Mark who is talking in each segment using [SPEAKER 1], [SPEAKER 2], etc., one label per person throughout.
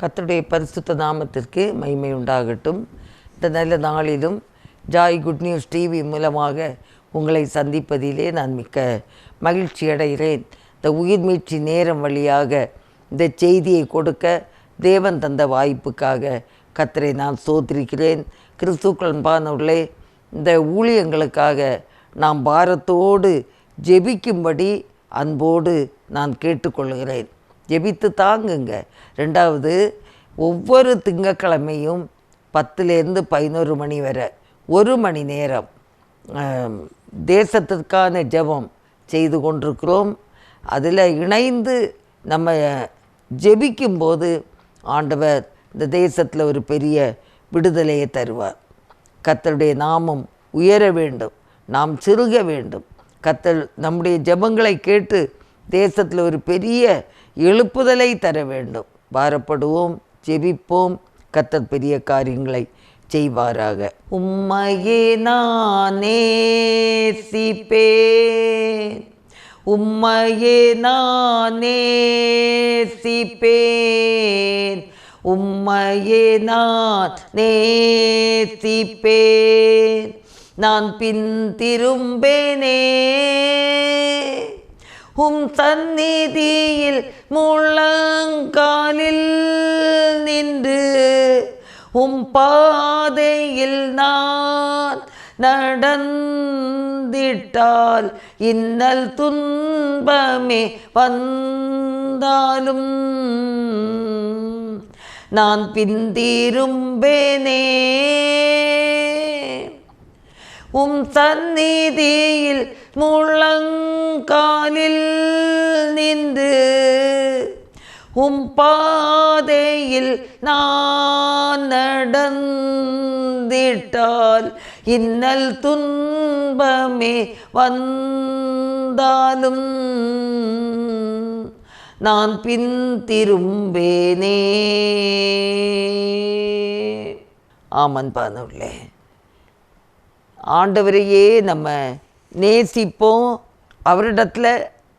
[SPEAKER 1] கத்தருடைய பரிசுத்த நாமத்திற்கு மகிமை உண்டாகட்டும். இந்த நல்ல நாளிலும் ஜாய் குட் நியூஸ் டிவி மூலமாக உங்களை சந்திப்பதிலே நான் மிக்க மகிழ்ச்சி அடைகிறேன். இந்த உயிர் மீட்சி நேரம் வழியாக இந்த செய்தியை கொடுக்க தேவன் தந்த வாய்ப்புக்காக கத்தரை நான் சோத்திருக்கிறேன். கிறிஸ்துக்களன்பானவர்களே இந்த ஊழியங்களுக்காக நாம் பாரத்தோடு ஜெபிக்கும்படி அன்போடு நான் கேட்டுக்கொள்கிறேன். ஜெபித்து தாங்குங்க. ரெண்டாவது ஒவ்வொரு திங்கக்கிழமையும் பத்துலேருந்து பதினோரு மணி வரை ஒரு மணி நேரம் தேசத்திற்கான ஜெபம் செய்து கொண்டிருக்கிறோம். அதில் இணைந்து நம்ம ஜெபிக்கும்போது ஆண்டவர் இந்த தேசத்தில் ஒரு பெரிய விடுதலையை தருவார். கத்தருடைய நாமம் உயர வேண்டும் நாம் சிறுக வேண்டும். கத்தல் நம்முடைய ஜெபங்களை கேட்டு தேசத்தில் ஒரு பெரிய எழுப்புதலை தர வேண்டும். பாரப்படுவோம் ஜெபிப்போம் கத்தர் பெரிய காரியங்களை செய்வாராக. உம்மையே நான் சிப்பே உம்மையே நான் சிப்பேன். உம்மையே நான் நேசிப்பேன் நான் பின் திரும்பேனே. உம் சந்நிதியில் முழங்காலில் நின்று உம் பாதையில் நான் நடந்திட்டால் இன்னல் துன்பமே வந்தாலும் நான் பிந்திரும்பேனே உம் சந்நிதியில் முழங்காலில் நின்று உம் பாதையில் நான் நடந்திட்டால் இன்னல் துன்பமே வந்தாலும் நான் பின் திரும்பேனே. ஆமன் பானுள்ளே ஆண்டவரையே நம்ம நேசிப்போம். அவரிடத்தில்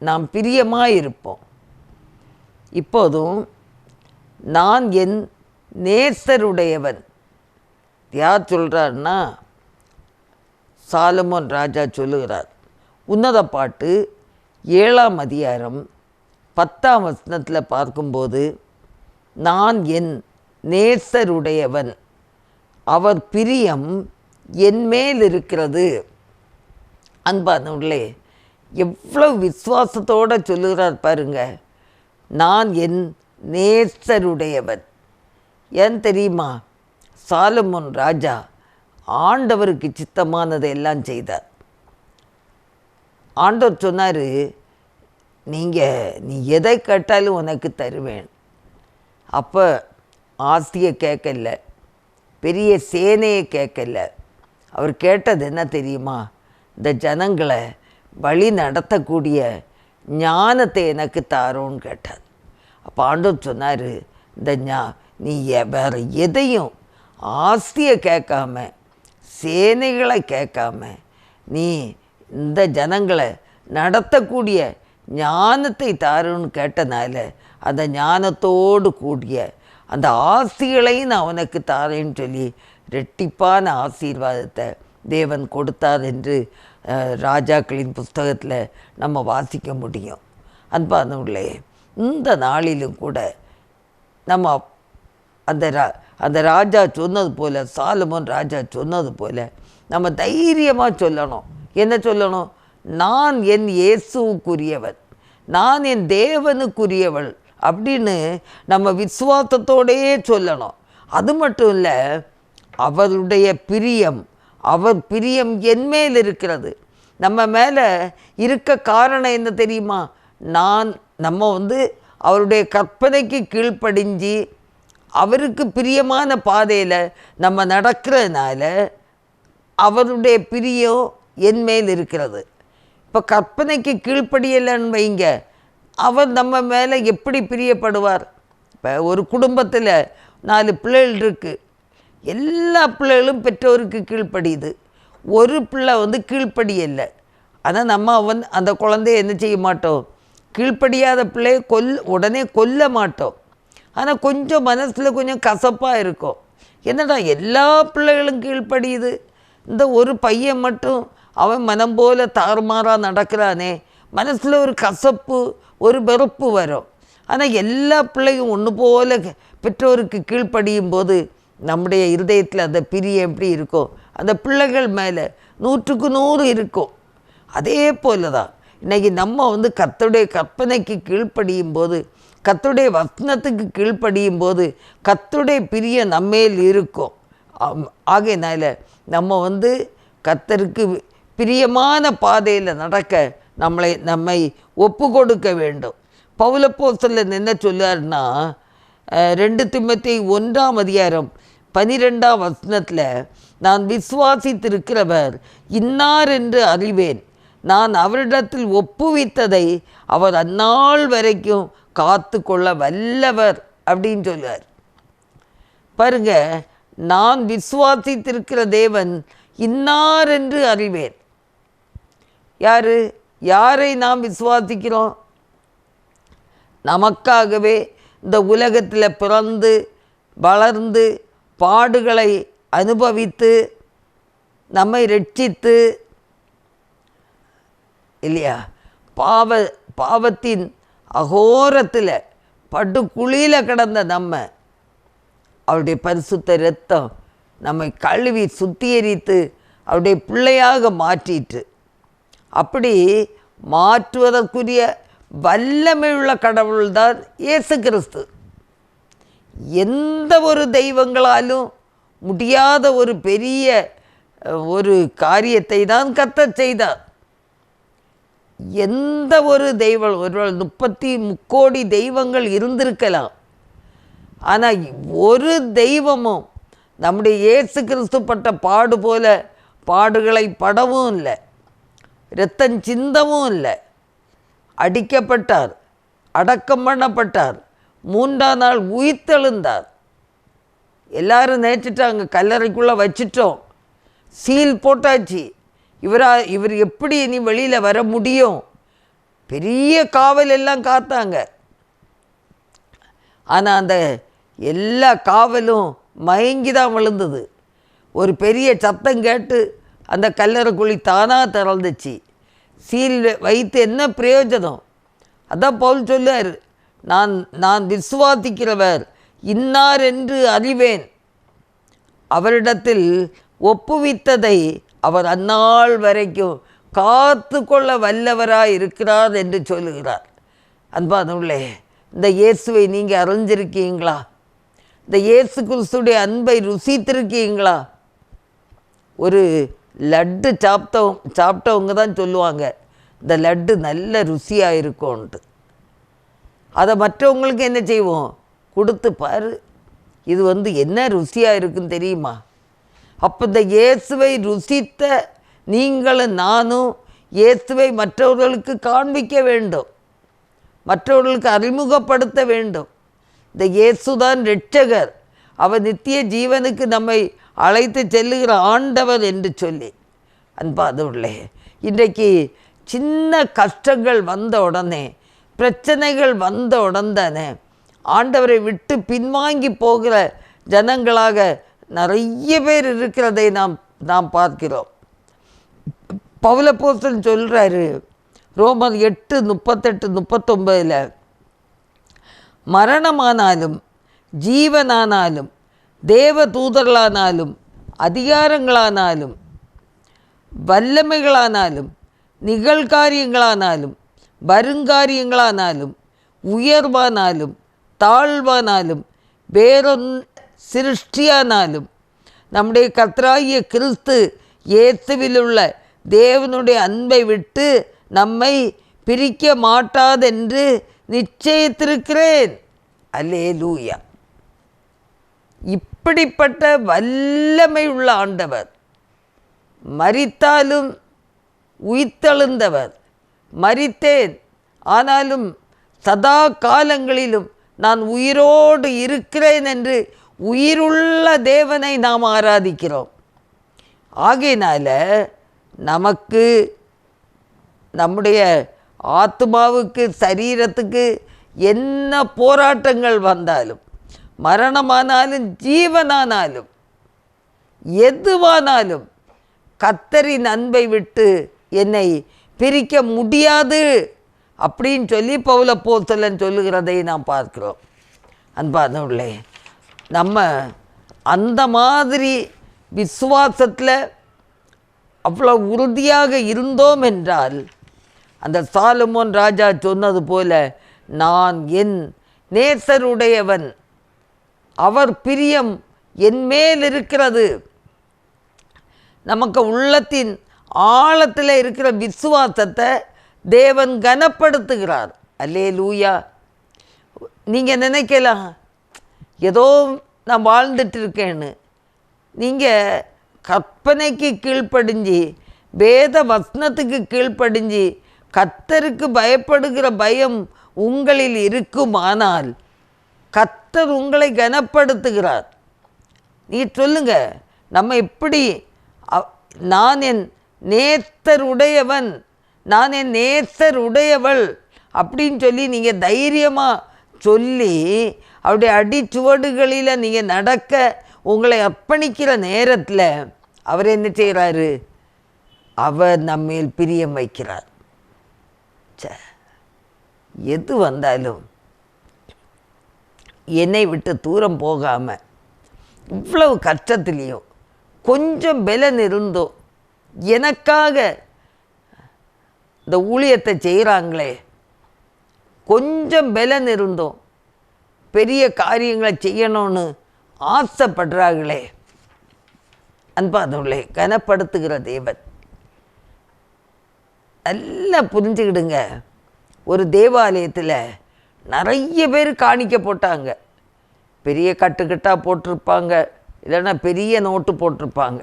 [SPEAKER 1] நாம் பிரியமாக இருப்போம் இப்போதும் நான் என் நேசருடையவன். யார் சொல்கிறார்னா சாலமோன் ராஜா சொல்லுகிறார். உன்னத பாட்டு ஏழாம் அதிகாரம் பத்தாம் வசனத்தில் பார்க்கும்போது நான் என் நேசருடையவன். அவர் பிரியம் என் மேல் இருக்கிறது அன்பானவர்களே எவ்வளோ விசுவாசத்தோடு சொல்லுகிறார் பாருங்க. நான் என் நேசருடையவன். ஏன் தெரியுமா? சாலமோன் ராஜா ஆண்டவருக்கு சித்தமானதை எல்லாம் செய்தார். ஆண்டவர் சொன்னார் நீங்கள் நீ எதை கேட்டாலும் உனக்கு தருவேன். அப்போ ஆஸ்தியை கேட்கல பெரிய சேனையை கேட்கல. அவர் கேட்டது என்ன தெரியுமா? இந்த ஜனங்களை வழி நடத்தக்கூடிய ஞானத்தை எனக்கு தாரோன்னு கேட்டார். அப்போ ஆண்டவர் சொன்னார் இந்த ஞா நீ வேற எதையும் ஆஸ்தியை கேட்காம சேனைகளை கேட்காம நீ இந்த ஜனங்களை நடத்தக்கூடிய ஞானத்தை தாருன்னு கேட்டனால அந்த ஞானத்தோடு கூடிய அந்த ஆசிகளையும் நான் உனக்கு தாரேன்னு சொல்லி ரெட்டிப்பான ஆசீர்வாதத்தை தேவன் கொடுத்தார் என்று ராஜாக்களின் புஸ்தகத்தில் நம்ம வாசிக்க முடியும். அன்பானவர்களே இந்த நாளிலும் கூட நம்ம அந்த ரா அந்த ராஜா சொன்னது போல் சாலமோன் ராஜா சொன்னது போல் நம்ம தைரியமாக சொல்லணும். என்ன சொல்லணும்? நான் என் இயேசுவுக்குரியவன் நான் என் தேவனுக்குரியவள் அப்படின்னு நம்ம விசுவாசத்தோடையே சொல்லணும். அது மட்டும் இல்லை அவருடைய பிரியம் அவர் பிரியம் என் மேல் இருக்கிறது. நம்ம மேலே இருக்க காரணம் என்ன தெரியுமா? நான் நம்ம வந்து அவருடைய கற்பனைக்கு கீழ்ப்படிஞ்சு அவருக்கு பிரியமான பாதையில் நம்ம நடக்கிறதுனால அவருடைய பிரியம் என் மேல் இருக்கிறது. இப்போ கற்பனைக்கு கீழ்ப்படியலைன்னு வைங்க. அவர் நம்ம மேலே எப்படி பிரியப்படுவார்? இப்போ ஒரு குடும்பத்தில் நாலு பிள்ளைகள் இருக்குது எல்லா பிள்ளைகளும் பெற்றோருக்கு கீழ்ப்படியுது. ஒரு பிள்ளை வந்து கீழ்ப்படியலை ஆனால் நம்ம அவன் அந்த குழந்தைய என்ன செய்ய மாட்டோம்? கீழ்ப்படியாத பிள்ளையை கொல் உடனே கொல்ல மாட்டோம். ஆனால் கொஞ்சம் மனசில் கொஞ்சம் கசப்பாக இருக்கும். என்னடா எல்லா பிள்ளைகளும் கீழ்ப்படியுது? இந்த ஒரு பையன் மட்டும் அவன் மனம் போல தாறுமாறாக நடக்கிறானே. மனசில் ஒரு கசப்பு ஒரு வெறுப்பு வரும். ஆனால் எல்லா பிள்ளையும் ஒன்று போல பெற்றோருக்கு கீழ்ப்படியும் போது நம்முடைய இருதயத்தில் அந்த பிரியம் எப்படி இருக்கும் அந்த பிள்ளைகள் மேலே நூற்றுக்கு நூறு இருக்கும். அதே போல தான் இன்றைக்கி நம்ம வந்து கத்தருடைய கற்பனைக்கு கீழ்ப்படியும் போது கத்தருடைய வசனத்துக்கு கீழ்ப்படியும் போது கத்தருடைய பிரியம் நம்மேல் இருக்கும். ஆகையினால நம்ம வந்து கத்தருக்கு பிரியமான பாதையில் நடக்க நம்மளை நம்மை ஒப்பு கொடுக்க வேண்டும். பவுலப்போஸ்தலன் என்ன சொல்லார்னா ரெண்டு திமுத்தி ஒன்றாம் அதிகாரம் பனிரெண்டாம் வசனத்தில் நான் விசுவாசித்திருக்கிறவர் இன்னார் என்று அறிவேன். நான் அவரிடத்தில் ஒப்புவித்ததை அவர் அந்நாள் வரைக்கும் காத்து கொள்ள வல்லவர் அப்படின்னு சொல்லுவார். பாருங்க நான் விசுவாசித்திருக்கிற தேவன் இன்னார் என்று அறிவேன். யாரு? யாரை நாம் விசுவாசிக்கிறோம்? நமக்காகவே இந்த உலகத்தில் பிறந்து வளர்ந்து பாடுகளை அனுபவித்து நம்மை ரட்சித்து இல்லையா? பாவ பாவத்தின் அகோரத்தில் படுக்குழியில் கிடந்த நம்ம அவருடைய பரிசுத்த இரத்தம் நம்மை கழுவி சுத்திகரித்து அவருடைய பிள்ளையாக மாற்றிட்டு அப்படி மாற்றுவதற்குரிய வல்லமையுள்ள கடவுள்தான் இயேசு கிறிஸ்து. எந்த ஒரு தெய்வங்களாலும் முடியாத ஒரு பெரிய ஒரு காரியத்தை தான் கத்தச் செய்தார். எந்த ஒரு தெய்வம் ஒரு முப்பத்தி முக்கோடி தெய்வங்கள் இருந்திருக்கலாம். ஆனால் ஒரு தெய்வமும் நம்முடைய இயேசு கிறிஸ்து பட்ட பாடு போல பாடுகளை படவும் இல்லை. இரத்தம் சிந்தவும் இல்லை. அடிக்கப்பட்டார் அடக்கம் பண்ணப்பட்டார். மூன்றாம் நாள் உயிர்த்தெழுந்தார். எல்லாரும் நினச்சிட்டாங்க கல்லறைக்குள்ளே வச்சிட்டோம். சீல் போட்டாச்சு. இவரா இவர் எப்படி இனி வெளியில் வர முடியும்? பெரிய காவல் எல்லாம் காத்தாங்க. ஆனால் அந்த எல்லா காவலும் மயங்கி தான் விழுந்தது. ஒரு பெரிய சத்தம் கேட்டு அந்த கல்லறை குழி தானாக திறந்துச்சு. சீல் வைத்து என்ன பிரயோஜனம்? அதான் பவுல் சொல்லார் நான் நான் விசுவாசிக்கிறவர் இன்னார் என்று அறிவேன். அவரிடத்தில் ஒப்புவித்ததை அவர் அந்நாள் வரைக்கும் காத்து கொள்ள வல்லவராக இருக்கிறார் என்று சொல்லுகிறார். அன்பானவர்களே இந்த இயேசுவை நீங்கள் அறிஞ்சிருக்கீங்களா? இந்த இயேசு கிறிஸ்துடைய அன்பை ருசித்திருக்கீங்களா? ஒரு லட்டு சாப்பிட்டவங்க சாப்பிட்டவங்க தான் சொல்லுவாங்க இந்த லட்டு நல்ல ருசியாக இருக்கும்ன்ட்டு அதை மற்றவங்களுக்கு என்ன செய்வோம்? கொடுத்து பாரு. இது வந்து என்ன ருசியாக இருக்குன்னு தெரியுமா? அப்போ இந்த இயேசுவை ருசித்த நீங்களும் நானும் இயேசுவை மற்றவர்களுக்கு காண்பிக்க வேண்டும். மற்றவர்களுக்கு அறிமுகப்படுத்த வேண்டும். இந்த இயேசுதான் ரட்சகர் அவர் நித்திய ஜீவனுக்கு நம்மை அழைத்து செல்லுகிற ஆண்டவர் என்று சொல்லி. அன்பாதவர்களே இன்றைக்கு சின்ன கஷ்டங்கள் வந்த உடனே பிரச்சனைகள் வந்த உடன்தானே ஆண்டவரை விட்டு பின்வாங்கி போகிற ஜனங்களாக நிறைய பேர் இருக்கிறதை நாம் நாம் பார்க்கிறோம். பவுலப்போசன் சொல்கிறாரு ரோமர் எட்டு முப்பத்தெட்டு முப்பத்தொம்பதில் மரணமானாலும் ஜீவனானாலும் தேவ தூதர்களானாலும் அதிகாரங்களானாலும் வல்லமைகளானாலும் நிகழ்காரியங்களானாலும் வருங்காரியங்களானாலும் உயர்வானாலும் தாழ்வானாலும் வேறொன் சிருஷ்டியானாலும் நம்முடைய கர்த்தராகிய கிறிஸ்து ஏத்துவிலுள்ள தேவனுடைய அன்பை விட்டு நம்மை பிரிக்க மாட்டாதென்று நிச்சயித்திருக்கிறேன். அல்லே லூயா இப்படிப்பட்ட வல்லமை உள்ள ஆண்டவர் மறித்தாலும் உயிர்த்தெழுந்தவர் மறித்தேன். ஆனாலும் சதா காலங்களிலும் நான் உயிரோடு இருக்கிறேன் என்று உயிருள்ள தேவனை நாம் ஆராதிக்கிறோம். ஆகையினால நமக்கு நம்முடைய ஆத்மாவுக்கு சரீரத்துக்கு என்ன போராட்டங்கள் வந்தாலும் மரணமானாலும் ஜீவனானாலும் எதுவானாலும் கத்தரின் அன்பை விட்டு என்னை பிரிக்க முடியாது அப்படின்னு சொல்லி பவுல போத்தலன் சொல்லுகிறதை நாம் பார்க்கிறோம். அன்பானவர்களே நம்ம அந்த மாதிரி விசுவாசத்தில் அவ்வளோ உறுதியாக இருந்தோம் என்றால் அந்த சாலுமோன் ராஜா சொன்னது போல நான் என் நேசருடையவன் அவர் பிரியம் என் மேல் இருக்கிறது. நமக்கு உள்ளத்தின் ஆழத்தில் இருக்கிற விசுவாசத்தை தேவன் கனப்படுத்துகிறார். அல்லே லூயா நீங்கள் நினைக்கலாம்? ஏதோ நான் வாழ்ந்துட்டு இருக்கேன்னு. நீங்கள் கற்பனைக்கு கீழ்ப்படிஞ்சு வேத வசனத்துக்கு கீழ்ப்படிஞ்சு கத்தருக்கு பயப்படுகிற பயம் உங்களில் இருக்குமானால் கத்தர் உங்களை கனப்படுத்துகிறார். நீ சொல்லுங்க நம்ம எப்படி நான் என் நேத்தருடையவன். நான் என் நேத்தருடையவள். உடையவள் அப்படின்னு சொல்லி நீங்கள் தைரியமாக சொல்லி அவருடைய அடிச்சுவடுகளில் நீங்கள் நடக்க உங்களை அர்ப்பணிக்கிற நேரத்தில் அவர் என்ன செய்கிறாரு அவர் நம்மேல் பிரியம் வைக்கிறார். ச்சே எது வந்தாலும் என்னை விட்டு தூரம் போகாமல் இவ்வளவு கஷ்டத்துலேயும் கொஞ்சம் பலன் இருந்தோம் எனக்காக இந்த ஊழியத்தை செய்கிறாங்களே. கொஞ்சம் பலன் இருந்தோம் பெரிய காரியங்களை செய்யணும்னு ஆசைப்படுறாங்களே அன்பாதவர்களே கனப்படுத்துகிற தேவன். நல்லா புரிஞ்சுக்கிடுங்க. ஒரு தேவாலயத்தில் நிறைய பேர் காணிக்க போட்டாங்க பெரிய கட்டுக்கட்டாக போட்டிருப்பாங்க. இல்லைன்னா பெரிய நோட்டு போட்டிருப்பாங்க.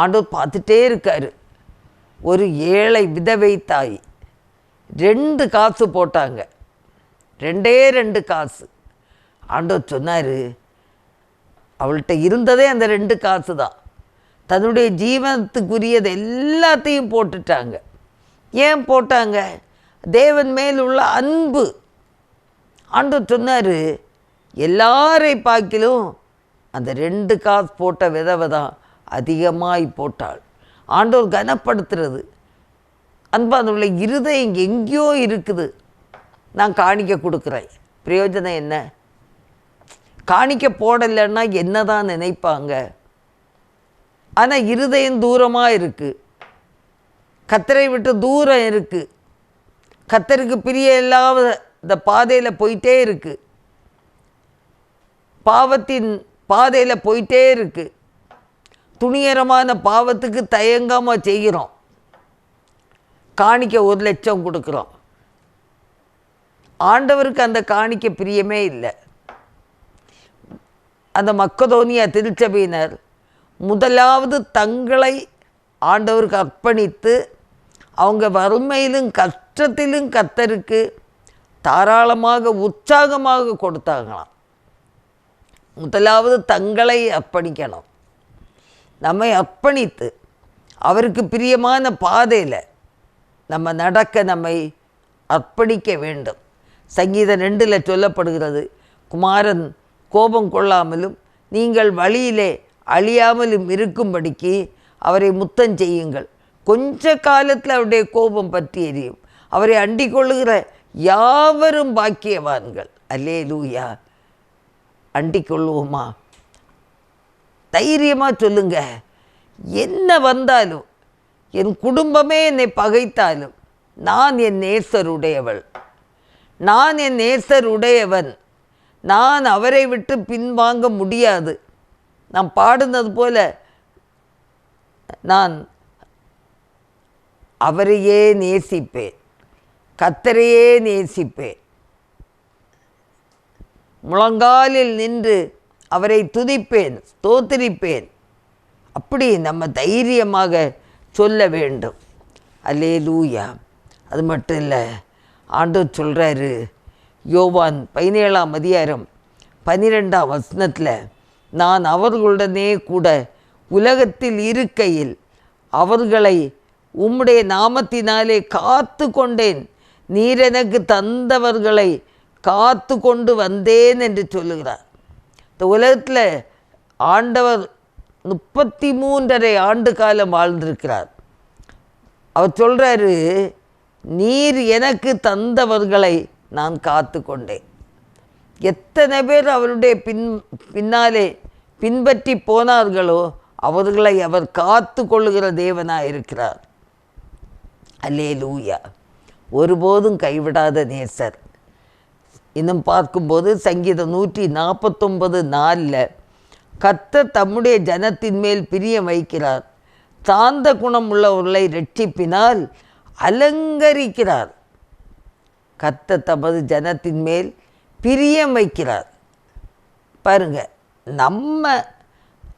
[SPEAKER 1] ஆண்டவர் பார்த்துட்டே இருக்காரு. ஒரு ஏழை விதவை தாய். ரெண்டு காசு போட்டாங்க. ரெண்டே ரெண்டு காசு. ஆண்டவர் சொன்னார் அவள்கிட்ட இருந்ததே அந்த ரெண்டு காசு தான் தன்னுடைய ஜீவனத்துக்குரியது எல்லாத்தையும் போட்டுட்டாங்க. ஏன் போட்டாங்க? தேவன் மேல் உள்ள அன்பு. ஆண்டவர் சொன்னார் எல்லாரை பார்க்கிலும் அந்த ரெண்டு காசு போட்ட விதவை தான் அதிகமாய் போட்டாள். ஆண்டோர் கனப்படுத்துறது. அன்பானுள்ள இருதயம் எங்கேயோ இருக்குது. நான் காணிக்க கொடுக்குறேன். பிரயோஜனம் என்ன? காணிக்க போடலைன்னா என்ன தான் நினைப்பாங்க? ஆனால் இருதயம் தூரமாக இருக்குது கத்தரை விட்டு தூரம் இருக்குது கத்தருக்கு பிரிய இல்லாத இந்த பாதையில் போயிட்டே இருக்குது பாவத்தின் பாதையில் போயிட்டே இருக்குது துணிகரமான பாவத்துக்கு தயங்காமல் செய்கிறோம். காணிக்க ஒரு லட்சம் கொடுக்குறோம். ஆண்டவருக்கு அந்த காணிக்க பிரியமே இல்லை. அந்த மக்கதோனியா திருச்சபையினர் முதலாவது தங்களை ஆண்டவருக்கு அர்ப்பணித்து அவங்க வறுமையிலும் கஷ்டத்திலும் கத்தருக்கு தாராளமாக உற்சாகமாக கொடுத்தாங்களாம். முதலாவது தங்களை அர்ப்பணிக்கணும். நம்மை அர்ப்பணித்து அவருக்கு பிரியமான பாதையில் நம்ம நடக்க நம்மை அர்ப்பணிக்க வேண்டும். சங்கீதம் ரெண்டில் சொல்லப்படுகிறது குமாரன் கோபம் கொள்ளாமலும் நீங்கள் வழியிலே அழியாமலும் இருக்கும்படிக்கு அவரை முத்தம் செய்யுங்கள். கொஞ்ச காலத்தில் அவருடைய கோபம் பற்றி எரியும். அவரை அண்டிக் கொள்ளுகிற யாவரும் பாக்கியவான்கள். அல்லே லூயா அண்டிக் கொள்வோமா தைரியமாக சொல்லுங்க. என்ன வந்தாலும் என் குடும்பமே என்னை பகைத்தாலும் நான் என் நேசருடையவள். நான் என் நேசருடையவன். நான் அவரை விட்டு பின்வாங்க முடியாது. நான் பாடுனது போல நான் அவரையே நேசிப்பேன். கத்தரையே நேசிப்பேன். முழங்காலில் நின்று அவரை துதிப்பேன் ஸ்தோத்திரிப்பேன். அப்படி நம்ம தைரியமாக சொல்ல வேண்டும். அல்லே லூயா அது மட்டும் இல்லை ஆண்டு சொல்கிறாரு யோவான் பதினேழாம் அதிகாரம் பன்னிரெண்டாம் வசனத்தில் நான் அவர்களுடனே கூட உலகத்தில் இருக்கையில் அவர்களை உம்முடைய நாமத்தினாலே காத்து கொண்டேன். நீர் எனக்கு தந்தவர்களை காத்து கொண்டு வந்தேன் என்று சொல்லுகிறார். இந்த உலகத்தில் ஆண்டவர் முப்பத்தி மூன்றரை ஆண்டு காலம் வாழ்ந்திருக்கிறார். அவர் சொல்கிறாரு நீர் எனக்கு தந்தவர்களை நான் காத்து கொண்டேன் எத்தனை பேர் அவருடைய பின் பின்னாலே பின்பற்றி போனார்களோ அவர்களை அவர் காத்து கொள்ளுகிற தேவனாக இருக்கிறார். அல்லே லூயா ஒருபோதும் கைவிடாத நேசர். இன்னும் பார்க்கும்போது சங்கீதம் நூற்றி நாற்பத்தொன்பது நாலில் கத்த தம்முடைய ஜனத்தின் மேல் பிரியம் வைக்கிறார். சாந்த குணம் உள்ளவர்களை ரட்சிப்பினால் அலங்கரிக்கிறார். கத்த தமது ஜனத்தின் மேல் பிரியம் வைக்கிறார். பாருங்க நம்ம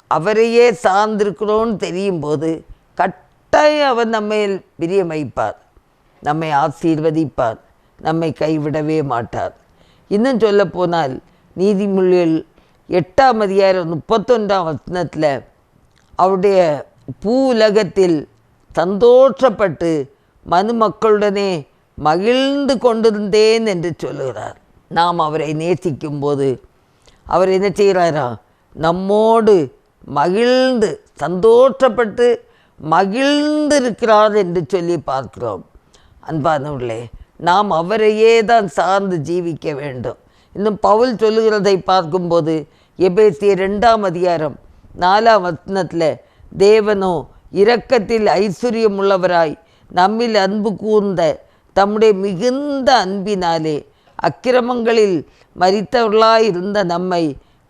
[SPEAKER 1] அவரையே சார்ந்திருக்கிறோன்னு தெரியும் போது கட்டாயம் அவர் நம்மையில் பிரியம் வைப்பார். நம்மை ஆசீர்வதிப்பார். நம்மை கைவிடவே மாட்டார். இன்னும் சொல்ல போனால் நீதிமொழிகள் எட்டாம் அதிகாரம் முப்பத்தொன்றாம் வசனத்தில் அவருடைய பூ உலகத்தில் சந்தோஷப்பட்டு மனுமக்களுடனே மகிழ்ந்து கொண்டிருந்தேன் என்று சொல்லுகிறார். நாம் அவரை நேசிக்கும் போது அவர் என்ன செய்கிறாரா? நம்மோடு மகிழ்ந்து சந்தோஷப்பட்டு மகிழ்ந்து இருக்கிறார் என்று சொல்லி பார்க்கிறோம். அன்பானவர்களே நாம் அவரையே தான் சார்ந்து ஜீவிக்க வேண்டும். இன்னும் பவுல் சொல்லுகிறதை பார்க்கும்போது எபேசிய ரெண்டாம் அதிகாரம் நாலாம் வசனத்தில் தேவனோ இரக்கத்தில் ஐஸ்வர்யம் உள்ளவராய் நம்மில் அன்பு கூர்ந்த தம்முடைய மிகுந்த அன்பினாலே அக்கிரமங்களில் மறித்தவர்களாய் இருந்த நம்மை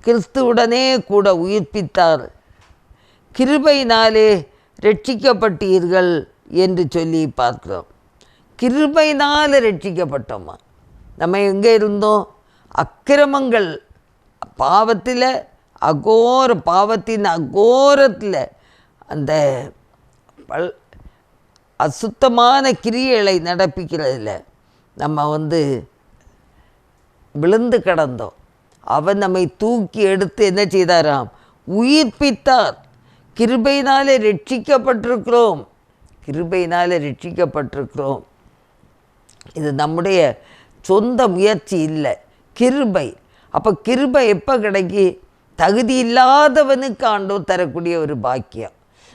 [SPEAKER 1] கிறிஸ்துவுடனே கூட உயிர்ப்பித்தார். கிருபையினாலே ரட்சிக்கப்பட்டீர்கள் என்று சொல்லி பார்க்கிறோம். கிருபையினால் ரட்சிக்கப்பட்டோமா நம்ம எங்கே இருந்தோம்? அக்கிரமங்கள் பாவத்தில் அகோர பாவத்தின் அகோரத்தில். அந்த பல் அசுத்தமான கிரியைகளை நடப்பிக்கிறதுல நம்ம வந்து விழுந்து கிடந்தோம். அவன் நம்மை தூக்கி எடுத்து என்ன செய்தாராம்? உயிர்ப்பித்தார். கிருபையினாலே ரட்சிக்கப்பட்டிருக்கிறோம் கிருபையினாலே ரட்சிக்கப்பட்டிருக்கிறோம் இது நம்முடைய சொந்த முயற்சி இல்லை கிருபை. அப்போ கிருபை எப்போ கிடைக்கி? தகுதி இல்லாதவனுக்கு ஆண்டோர் தரக்கூடிய ஒரு பாக்கியம்.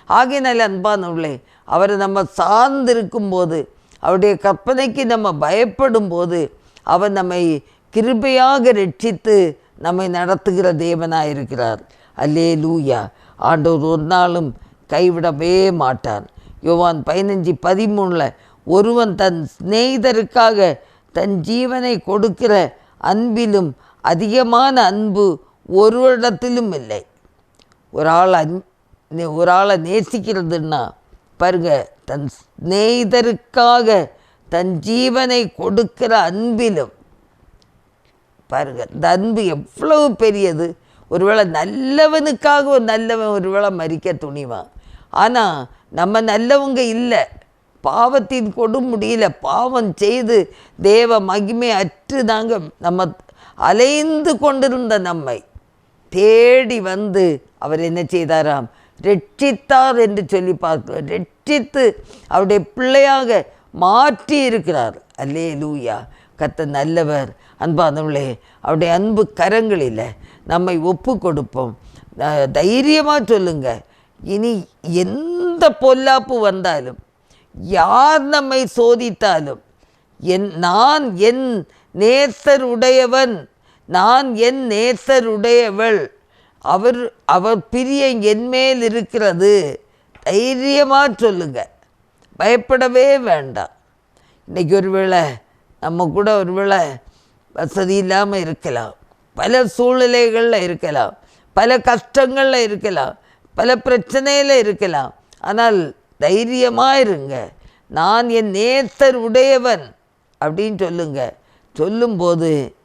[SPEAKER 1] ஆகையினால அன்பானவர்களே அவரை நம்ம சார்ந்து இருக்கும்போது அவருடைய கற்பனைக்கு நம்ம பயப்படும் போது அவர் நம்மை கிருபையாக ரட்சித்து நம்மை நடத்துகிற தேவனாக இருக்கிறார். அல்லே லூயா ஆண்டவர் ஒரு நாளும் கைவிடவே மாட்டார். யோவான் பதினஞ்சு பதிமூணில் ஒருவன் தன் சிநேகிதருக்காக தன் ஜீவனை கொடுக்கிற அன்பிலும் அதிகமான அன்பு ஒரு இடத்திலும் இல்லை. ஒரு ஆள் அன் ஒரு ஆளை நேசிக்கிறதுன்னா பாருங்க தன் சிநேகிதருக்காக தன் ஜீவனை கொடுக்கிற அன்பிலும் பாருங்க இந்த அன்பு எவ்வளவு பெரியது. ஒருவேளை நல்லவனுக்காக ஒரு நல்லவன் ஒருவேளை மறிக்க துணிவான். ஆனால் நம்ம நல்லவங்க இல்லை. பாவத்தின் கொடும் முடியல. பாவம் செய்து தேவ மகிமை அற்று தாங்க நம்ம அலைந்து கொண்டிருந்த நம்மை தேடி வந்து அவர் என்ன செய்தாராம்? ரட்சித்தார் என்று சொல்லி பார்க்கிறோம் ரட்சித்து அவருடைய பிள்ளையாக மாற்றி இருக்கிறார். அல்லே லூயா கத்த நல்லவர். அன்பானவளே அவருடைய அன்பு கரங்களில் நம்மை ஒப்பு கொடுப்போம் தைரியமாக சொல்லுங்கள் இனி எந்த பொல்லாப்பு வந்தாலும் யார் நம்மை சோதித்தாலும்? என் நான் என் நேசர் உடையவன் நான் என் நேசர் உடையவள் அவர் அவர் பிரியம் என்மேல் இருக்கிறது. தைரியமாக சொல்லுங்க. பயப்படவே வேண்டாம். இன்றைக்கி ஒருவேளை நம்ம கூட ஒருவேளை வசதி இல்லாமல் இருக்கலாம். பல சூழ்நிலைகளில் இருக்கலாம். பல கஷ்டங்களில் இருக்கலாம். பல பிரச்சனையில் இருக்கலாம். ஆனால் தைரியமாக இருங்க. நான் என் நேத்தர் உடையவன். அப்படின்னு சொல்லுங்க. சொல்லும்போது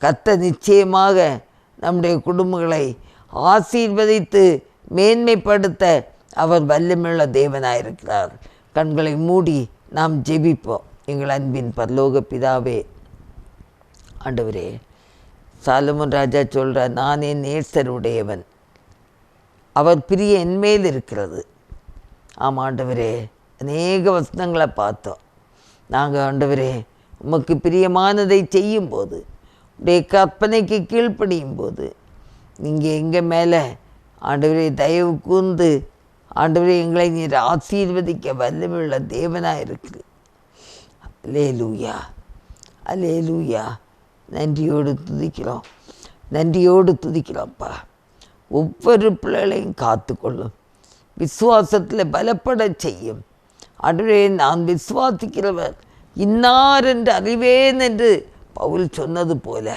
[SPEAKER 1] கத்த நிச்சயமாக நம்முடைய குடும்பங்களை ஆசீர்வதித்து மேன்மைப்படுத்த அவர் வல்லமுள்ள தேவனாயிருக்கிறார். கண்களை மூடி நாம் ஜெபிப்போம். எங்கள் அன்பின் பரலோக பிதாவே ஆண்டவரே சாலமன் ராஜா சொல்கிறார் நான் என் நேசர் உடையவன். அவர் பிரிய என்மேல் இருக்கிறது. ஆமாம் ஆண்டவரே. அநேக வசனங்களை பார்த்தோம். நாங்கள் ஆண்டவரே உமக்கு பிரியமானதை செய்யும்போது உடைய கற்பனைக்கு கீழ்ப்படியும் போது நீங்கள் எங்கள் மேலே ஆண்டவரே தயவு கூர்ந்து ஆண்டவரே எங்களை நீர் ஆசீர்வதிக்க வல்லமையுள்ள தேவனாக இருக்குது அலே லூயா அலே லூயா நன்றியோடு துதிக்கிறோம். நன்றியோடு துதிக்கிறோம்ப்பா. ஒவ்வொரு பிள்ளைகளையும் காத்துக்கொள்ளும். விசுவாசத்தில் பலப்பட செய்யும். அடுவே நான் விசுவாசிக்கிறவர் இன்னார் என்று அறிவேன் என்று பவுல் சொன்னது போல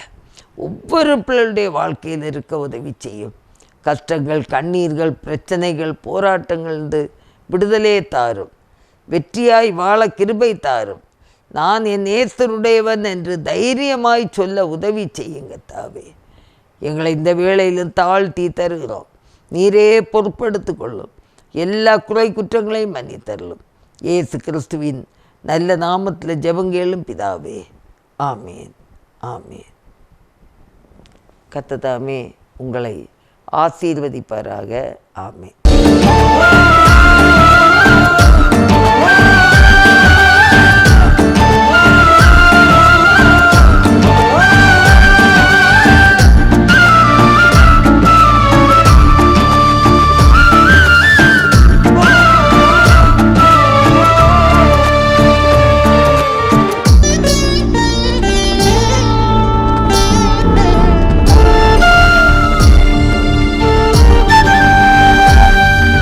[SPEAKER 1] ஒவ்வொரு பிள்ளைகளுடைய வாழ்க்கையில் இருக்க உதவி செய்யும். கஷ்டங்கள் கண்ணீர்கள் பிரச்சனைகள் போராட்டங்கள் என்று விடுதலே தாரும். வெற்றியாய் வாழ கிருபை தாரும். நான் என் நேசருடையவன் என்று தைரியமாய் சொல்ல உதவி செய்யுங்க தாவே. எங்களை இந்த வேளையிலும் தாழ்த்தி தருகிறோம். நீரே பொறுப்படுத்திக் கொள்ளும். எல்லா குறை குற்றங்களையும் மன்னித்தருளும். இயேசு கிறிஸ்துவின் நல்ல நாமத்தில் ஜபங்கேளும் பிதாவே. ஆமேன். ஆமேன். கத்ததாமே உங்களை ஆசீர்வதிப்பாராக. ஆமேன்.